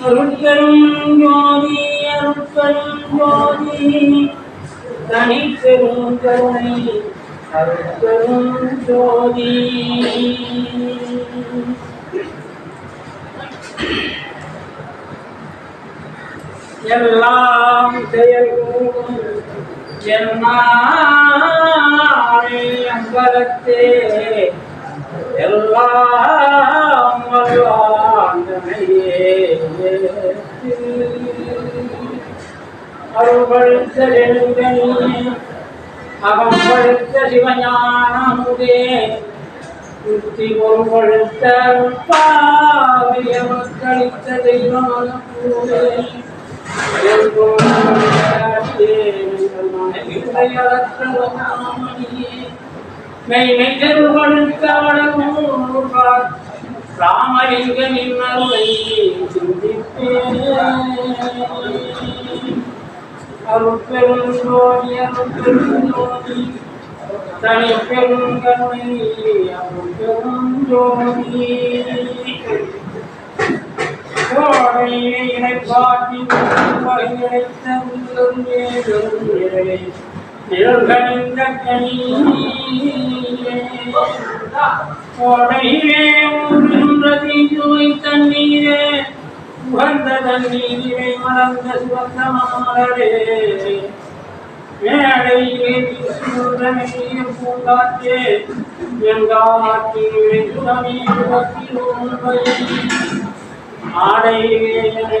அருட்பெரும் ஜோதி தனிப்பெரும் கருணை அருட்பெரும் ஜோதி எல்லாம் செயல்கூடும் என்ன அம்பலத்தே எல்லாம் அருள்படுத்த எழுந்தனே அவன் படுத்த சிவஞானமுதே. புத்தி பொருள்படுத்த மக்களித்த தெய்வமனப்பூவே. ராமலிங்க நின்னருளை சிந்திப்பேன் அருட்பெரும் தனி பெரும் கருணை கோடையை இணைப்பாட்டி இணைத்த நிழல்கணிந்த கோடையிலே ஊறுகின்ற தீஞ்சுவை தண்ணீரே உகந்த தண்ணீரை மலர்ந்த மேடையிலே வீசுகின்ற நீர் பூங்காற்றே எங்காற்றிலே ஆடையிலே என்னை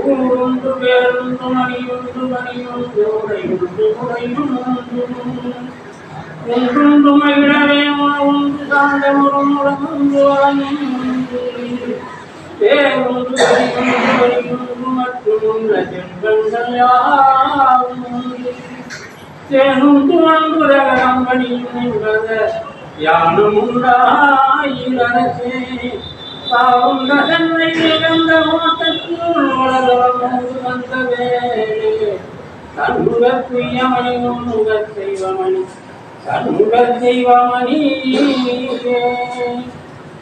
ஊரொன்று பேரொன்று மணியொன்று மணியொன்று உடையொன்று உடையொன்று ஒன்றொன்று மகிழவே ஒன்று சார்ந்த ஒரு முழங்கொன்று வழங்கொன்று தேருண்டு வரியுண்டு வரியுண்டு மற்றுமுள்ள செல்வங்கள் யாவும் உண்டு. தேனுண்டு அன்புரகம் என்பத யானும் உண்டாயிரசே தாவுண்ட நகன்மை நிகழ்ந்த மாட்டத்தில் உலகம் வந்த வேலே தன்முக துய்யமணி உன்முக செய்வமணி தன்முக செய்வமணி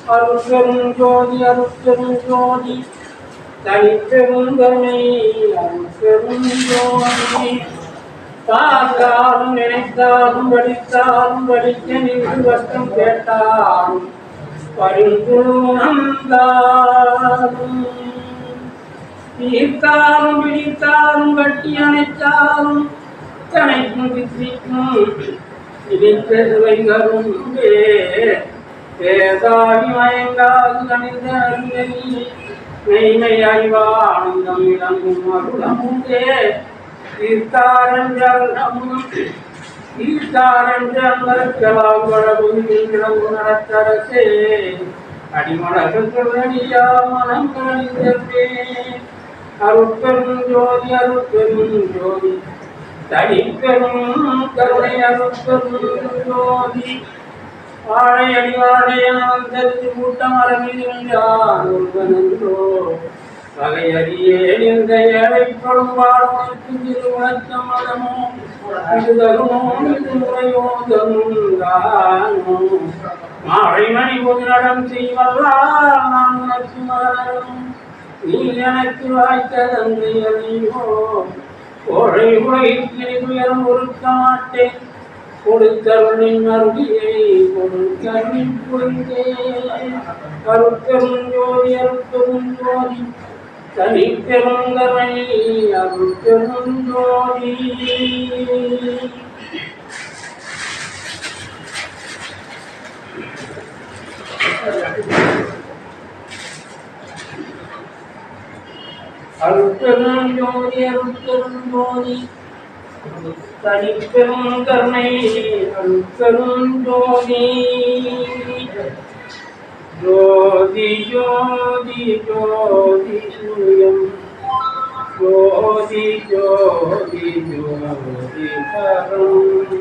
அருட்பெரும் ஜோதி அருட்பெரும் ஜோதி தனிப்பெருந்தனை அருட்பெரும் ஜோதி. பார்த்தாலும் நினைத்தாலும் படித்தாலும் படிக்க நின்று வட்டம் கேட்டாலும் பரிந்துணர்ந்தாலும் தீர்த்தாலும் பிடித்தாலும் கட்டி அணைத்தாலும் தனைக்கும் வித்திக்கும் இடித்ததுவைகளும் பேதாடி மயங்காது கணித அறிஞரி மெய்மை அறிவானந்தம் இளங்கும் அருளமுதே தீர்த்தாரஞ்சமும் தீர்த்தாரஞ்சமரக்கலாம் வளவும் இளங்கு நடத்தரசே. அடிமலகனியா மனம் கணிதே அருட்பெரும் ஜோதி அருட்பெரும் ஜோதி. தனிப்பெரும் கருணை அருட்பெரும் ஜோதி. வாழை அடிவாழையாந்தது கூட்டம் அரவிந்தோ வகையறியேன் இந்த ஏழைப்படும் வாழ்வதற்கு திருவணக்கம் மதமோ இது தருமோ இது செய்வல்லால் நான் உனக்கு மலரும் நீ எனக்கு வாய்த்த தந்தை அறிவோ. கோழை உலகிற்கு உயரம் ஒருக்க மாட்டேன். கொடுத்தவனின் அருகியை கொடுத்தவனின் புரிந்தே கருத்தரும் ஜோதி அருத்தரும் ஜோதி. தனிப்பெருங்கவனி அருத்தரும் ஜோதி அருத்தரும் ஜோதி அருத்தரும் ஜோதி தனிப்பெரும் கருணை அருட்பெரும் ஜோதி ஜோதி ஜோதி ஜோதி சூயம் ஜோதி ஜோதி ஜோதி கரம்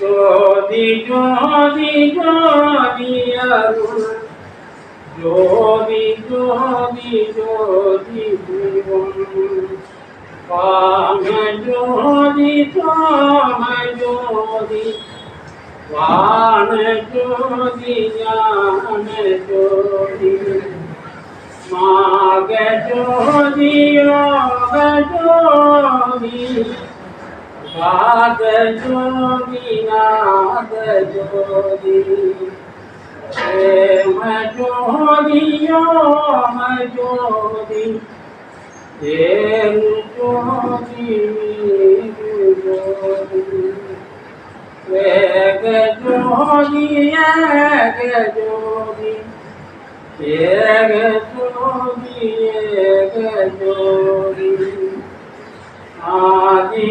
ஜோதி ஜோதி ஜோதி அருள் ஜோதி ஜோதி ஜோதி தெய்வம் வாம ஜோதி சோம ஜோதி வான ஜோதி ஞான ஜோதி மாக ஜோதி யோக ஜோதி பாத ஜோதி நாத ஜோதி பிரேம ஜோதி யோம ஜோதி ஏறு ஜோதி வீரு ஜோதி வேக ஜோதி ஏக ஜோதி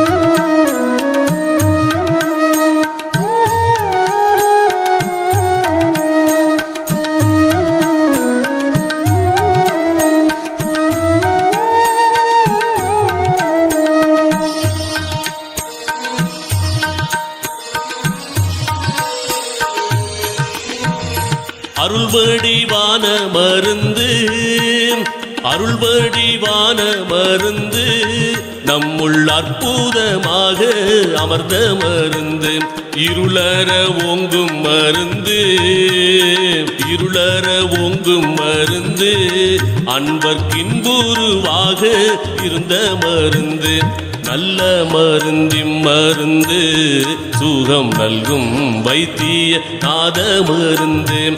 அருள்வடிவான மருந்து. அருள்வடிவான மருந்து நம்முள் அற்புதமாக அமர்ந்த மருந்து. இருளற ஓங்கும் மருந்து. இருளற ஓங்கும் மருந்து அன்பர்க்கின்புருவாக இருந்த மருந்து. நல்ல மருந்திம் மருந்து சுகம் நல்கும் வைத்திய நாத மருந்து.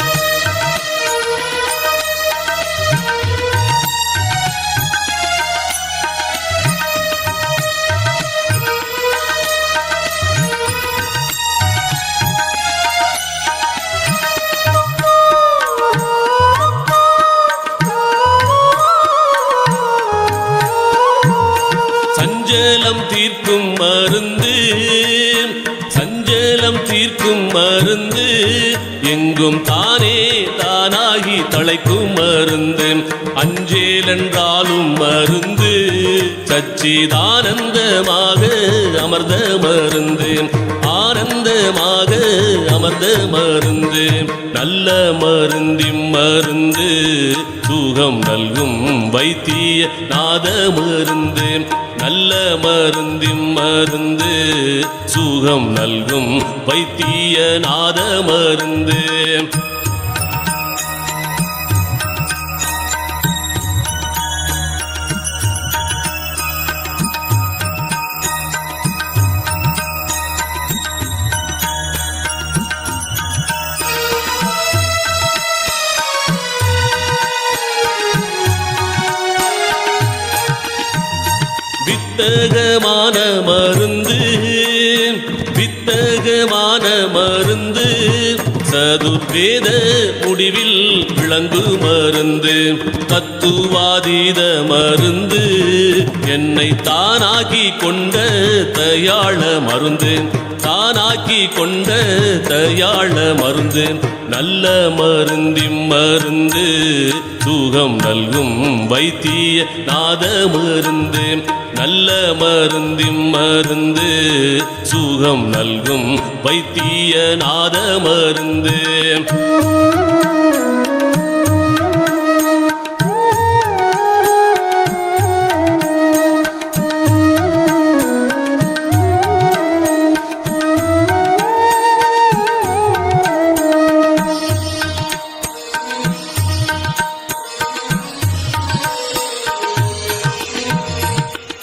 எங்கும் தானே தானாகி தழைக்கும் மருந்து. அஞ்சேலென்றாலும் மருந்து. சச்சிதானந்தமாக அமர்ந்த மருந்து. ஆனந்தமாக அமர்ந்த மருந்து. நல்ல மருந்திம் மருந்து. சுகம் நல்கும் வைத்திய நாத மருந்து. நல்ல மருந்திம் மருந்து. சுகம் நல்கும் வைத்திய நாத மருந்து சதுர்வேத முடிவில் விளங்கு மருந்து தத்துவாதீத மருந்து என்னை தானாகி கொண்ட தயாள மருந்து. தானாக்கி கொண்ட தயாள மருந்து நல்ல மருந்திம் மருந்து சுகம் நல்கும் வைத்திய நாத மருந்து நல்ல மருந்திம் மருந்து சுகம் நல்கும் வைத்திய நாத மருந்து.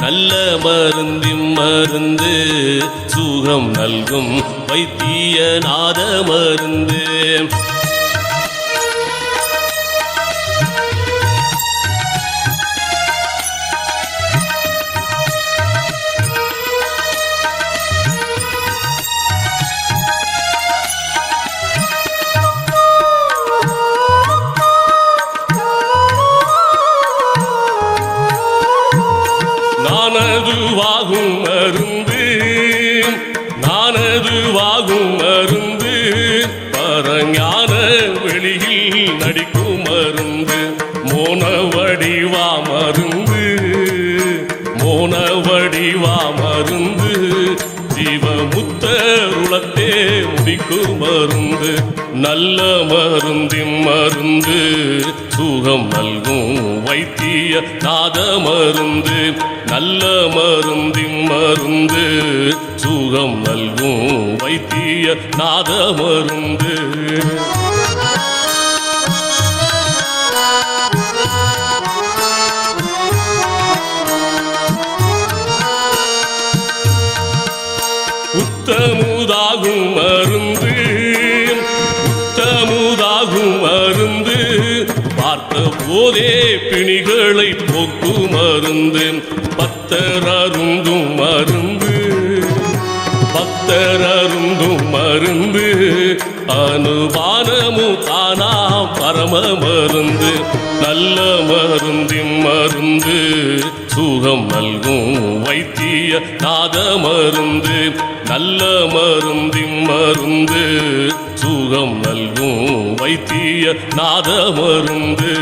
நல்ல மருந்திம் மருந்து சுகம் நல்கும் வைத்தியநாத மருந்து. மோன வடிவா மருந்து மோன மருந்து ஜீவமுத்தருளத்தே முடிக்கும் மருந்து நல்ல மருந்தின் மருந்து சுகம் நல்கும் வைத்திய நாத மருந்து நல்ல மருந்தின் மருந்து சுகம் நல்கும் வைத்திய நாத மருந்து. போதே பிணிகளை போக்கும் மருந்து. பத்தர் அருந்தும் மருந்து. பக்தர் அருந்தும் மருந்து. அனுபானமும் தானா பரம மருந்து. நல்ல மருந்தின் மருந்து. சுகம் நல்கும் வைத்திய நாத மருந்து. நல்ல மருந்தின் மருந்து. சுகம் நல்கும் வைத்திய நாத மருந்து